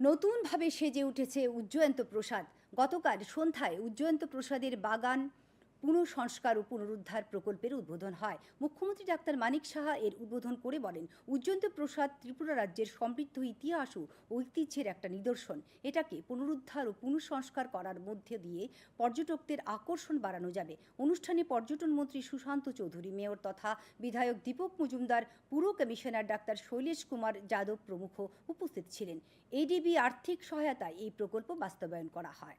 নতুনভাবে সেজে উঠেছে উজ্জয়ন্ত প্রসাদ। গতকাল সন্ধ্যায় উজ্জয়ন্ত প্রসাদের বাগান পুনঃসংস্কার ও পুনরুদ্ধার প্রকল্পের উদ্বোধন হয়। মুখ্যমন্ত্রী ডাক্তার মানিক সাহা এর উদ্বোধন করে বলেন উজ্জয়ন্ত প্রসাদ ত্রিপুরা রাজ্যের সমৃদ্ধ ইতিহাস ও ঐতিহ্যের একটা নিদর্শন। এটাকে পুনরুদ্ধার ও পুনঃসংস্কার করার মধ্যে দিয়ে পর্যটকদের আকর্ষণ বাড়ানো যাবে। অনুষ্ঠানে পর্যটন মন্ত্রী সুশান্ত চৌধুরী, মেয়র তথা বিধায়ক দীপক মজুমদার, পুর কমিশনার ডাক্তার শৈলেশ কুমার যাদব প্রমুখ উপস্থিত ছিলেন। এডিবি আর্থিক সহায়তায় এই প্রকল্প বাস্তবায়ন করা হয়।